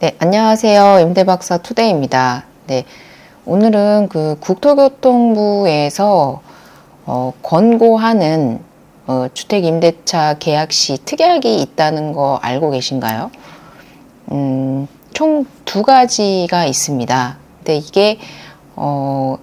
네, 안녕하세요. 임대 박사 투데이입니다. 네, 오늘은 그 국토교통부에서 어, 권고하는 어, 주택 임대차 계약 시 특약이 있다는 거 알고 계신가요? 음, 총 두 가지가 있습니다. 근데 이게 어,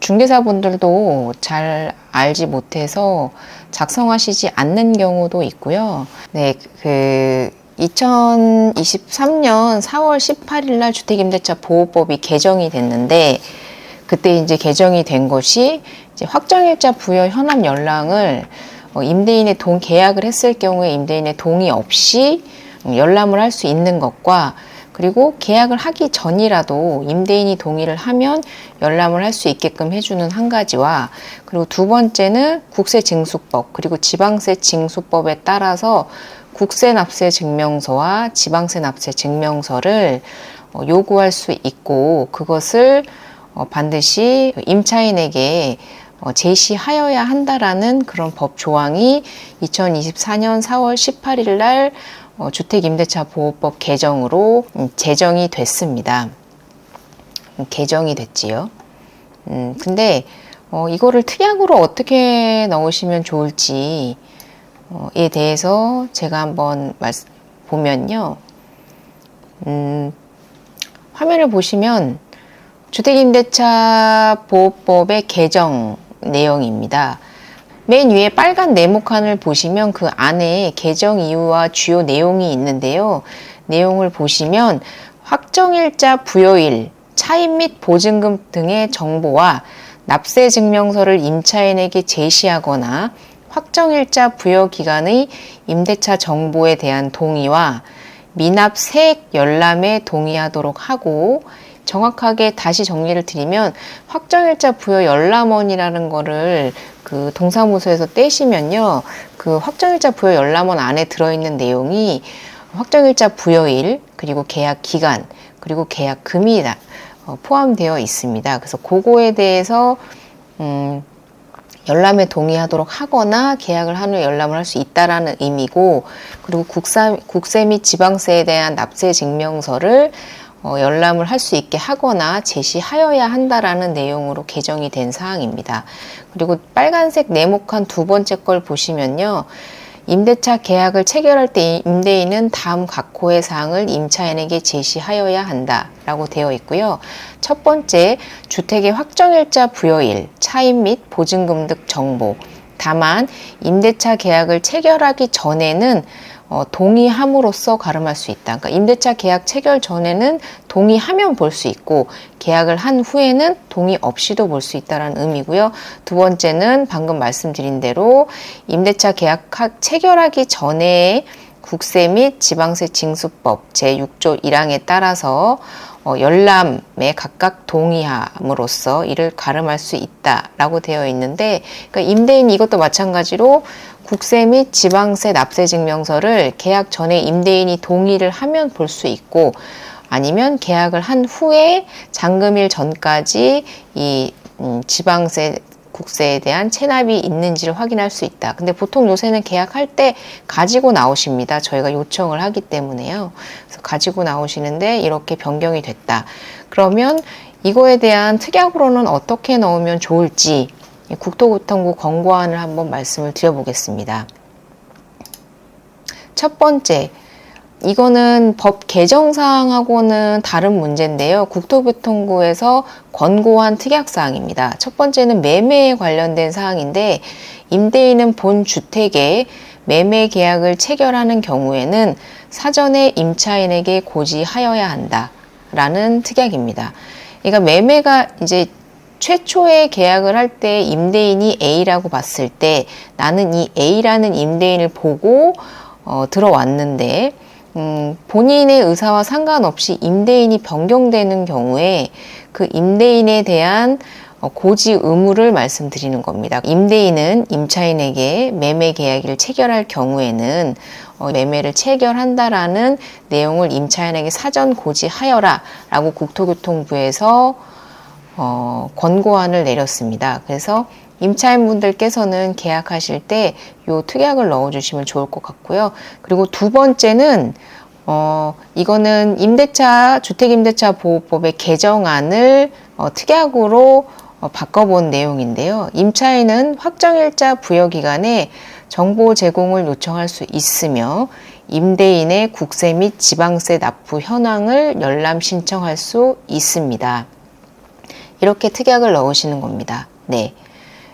중개사분들도 잘 알지 못해서 작성하시지 않는 경우도 있고요. 네, 그 2023년 4월 18일 날 주택임대차 보호법이 개정이 됐는데 그때 이제 개정이 된 것이 이제 확정일자 부여 현황 연락을 어, 임대인의 동 계약을 했을 경우에 임대인의 동의 없이 열람을 할 수 있는 것과 그리고 계약을 하기 전이라도 임대인이 동의를 하면 열람을 할 수 있게끔 해주는 한 가지와 그리고 두 번째는 국세 징수법 그리고 지방세 징수법에 따라서 국세 납세 증명서와 지방세 납세 증명서를 어, 요구할 수 있고 그것을 어, 반드시 임차인에게 어, 제시하여야 한다라는 그런 법 조항이 2024년 4월 18일 날 어, 주택임대차 보호법 개정으로 음, 제정이 됐습니다. 음, 개정이 됐지요. 음, 근데 어, 이거를 특약으로 어떻게 넣으시면 좋을지 에 대해서 제가 한번 말씀, 보면요. 음, 화면을 보시면 주택임대차 보호법의 개정 내용입니다. 맨 위에 빨간 네모칸을 보시면 그 안에 개정 이유와 주요 내용이 있는데요. 내용을 보시면 확정일자 부여일, 차입 및 보증금 등의 정보와 납세 증명서를 임차인에게 제시하거나 확정일자 부여 기간의 임대차 정보에 대한 동의와 미납 세액 열람에 동의하도록 하고 정확하게 다시 정리를 드리면 확정일자 부여 열람원이라는 거를 그 동사무소에서 떼시면요. 그 확정일자 부여 열람원 안에 들어있는 내용이 확정일자 부여일 그리고 계약 기간 그리고 계약 금이 어, 포함되어 있습니다. 그래서 그거에 대해서 음, 열람에 동의하도록 하거나 계약을 한 후에 열람을 할 수 있다라는 의미고 그리고 국사, 국세 및 지방세에 대한 납세 증명서를 어, 열람을 할 수 있게 하거나 제시하여야 한다라는 내용으로 개정이 된 사항입니다. 그리고 빨간색 네모칸 두 번째 걸 보시면요. 임대차 계약을 체결할 때 임대인은 다음 각호의 사항을 임차인에게 제시하여야 한다라고 되어 있고요. 첫 번째, 주택의 확정일자 부여일, 차입 및 보증금 등 정보. 다만 임대차 계약을 체결하기 전에는 어, 동의함으로써 가름할 수 있다. 그러니까 임대차 계약 체결 전에는 동의하면 볼 수 있고 계약을 한 후에는 동의 없이도 볼 수 있다는 의미고요. 두 번째는 방금 말씀드린 대로 임대차 계약 체결하기 전에 국세 및 지방세 징수법 제6조 1항에 따라서 어, 열람에 각각 동의함으로써 이를 가름할 수 있다라고 되어 있는데 그러니까 임대인 이것도 마찬가지로 국세 및 지방세 납세 증명서를 계약 전에 임대인이 동의를 하면 볼 수 있고 아니면 계약을 한 후에 잔금일 전까지 이 음, 지방세 국세에 대한 체납이 있는지를 확인할 수 있다. 근데 보통 요새는 계약할 때 가지고 나오십니다. 저희가 요청을 하기 때문에요. 그래서 가지고 나오시는데 이렇게 변경이 됐다. 그러면 이거에 대한 특약으로는 어떻게 넣으면 좋을지 국토교통부 권고안을 한번 말씀을 드려보겠습니다. 첫 번째, 이거는 법 개정 사항하고는 다른 문제인데요. 국토교통부에서 권고한 특약 사항입니다. 첫 번째는 매매에 관련된 사항인데 임대인은 본 주택에 매매 계약을 체결하는 경우에는 사전에 임차인에게 고지하여야 한다라는 특약입니다. 그러니까 매매가 이제 최초에 계약을 할 때 임대인이 A라고 봤을 때 나는 이 A라는 임대인을 보고 어, 들어왔는데 음, 본인의 의사와 상관없이 임대인이 변경되는 경우에 그 임대인에 대한 어, 고지 의무를 말씀드리는 겁니다. 임대인은 임차인에게 매매 계약을 체결할 경우에는 어, 매매를 체결한다라는 내용을 임차인에게 사전 고지하여라 라고 국토교통부에서 어, 권고안을 내렸습니다. 그래서 임차인분들께서는 계약하실 때이 특약을 넣어주시면 좋을 것 같고요. 그리고 두 번째는 어, 이거는 임대차, 주택임대차 보호법의 개정안을 어, 특약으로 어, 바꿔본 내용인데요. 임차인은 확정일자 부여기간에 정보 제공을 요청할 수 있으며 임대인의 국세 및 지방세 납부 현황을 열람 신청할 수 있습니다. 이렇게 특약을 넣으시는 겁니다. 네.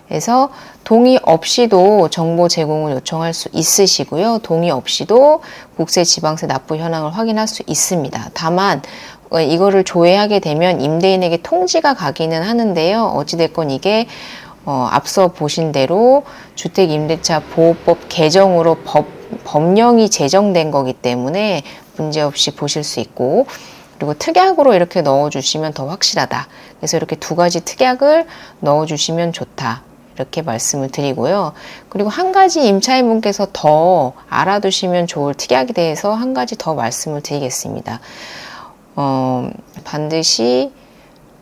그래서 동의 없이도 정보 제공을 요청할 수 있으시고요. 동의 없이도 국세 지방세 납부 현황을 확인할 수 있습니다. 다만 어, 이거를 조회하게 되면 임대인에게 통지가 가기는 하는데요. 어찌됐건 이게 어, 앞서 보신 대로 주택임대차 보호법 개정으로 법, 법령이 제정된 거기 때문에 문제없이 보실 수 있고 그리고 특약으로 이렇게 넣어주시면 더 확실하다. 그래서 이렇게 두 가지 특약을 넣어주시면 좋다. 이렇게 말씀을 드리고요. 그리고 한 가지 임차인분께서 더 알아두시면 좋을 특약에 대해서 한 가지 더 말씀을 드리겠습니다. 어, 반드시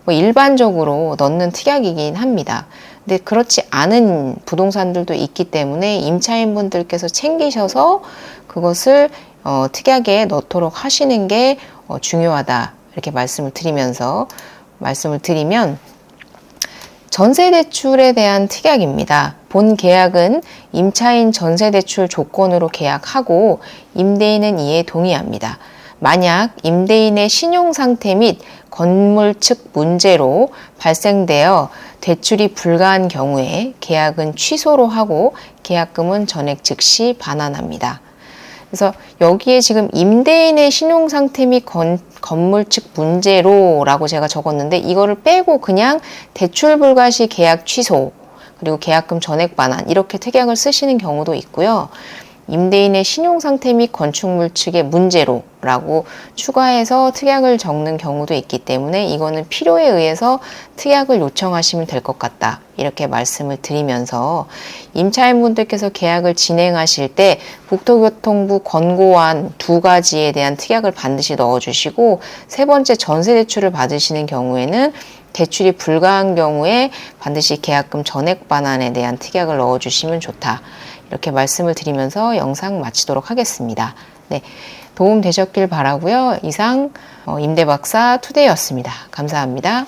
뭐 일반적으로 넣는 특약이긴 합니다. 근데 그렇지 않은 부동산들도 있기 때문에 임차인분들께서 챙기셔서 그것을 어, 특약에 넣도록 하시는 게 어, 중요하다. 이렇게 말씀을 드리면서 말씀을 드리면 전세대출에 대한 특약입니다. 본 계약은 임차인 전세대출 조건으로 계약하고 임대인은 이에 동의합니다. 만약 임대인의 신용 상태 및 건물 측 문제로 발생되어 대출이 불가한 경우에 계약은 취소로 하고 계약금은 전액 즉시 반환합니다. 그래서 여기에 지금 임대인의 신용 상태 및 건, 건물 측 문제로라고 제가 적었는데 이거를 빼고 그냥 대출 불가 시 계약 취소 그리고 계약금 전액 반환 이렇게 특약을 쓰시는 경우도 있고요. 임대인의 신용 상태 및 건축물 측의 문제로 라고 추가해서 특약을 적는 경우도 있기 때문에 이거는 필요에 의해서 특약을 요청하시면 될 것 같다. 이렇게 말씀을 드리면서 임차인분들께서 계약을 진행하실 때 국토교통부 권고안 두 가지에 대한 특약을 반드시 넣어주시고 세 번째 전세 대출을 받으시는 경우에는 대출이 불가한 경우에 반드시 계약금 전액 반환에 대한 특약을 넣어주시면 좋다. 이렇게 말씀을 드리면서 영상 마치도록 하겠습니다. 네. 도움 되셨길 바라고요. 이상 어, 임대박사 투데이였습니다. 감사합니다.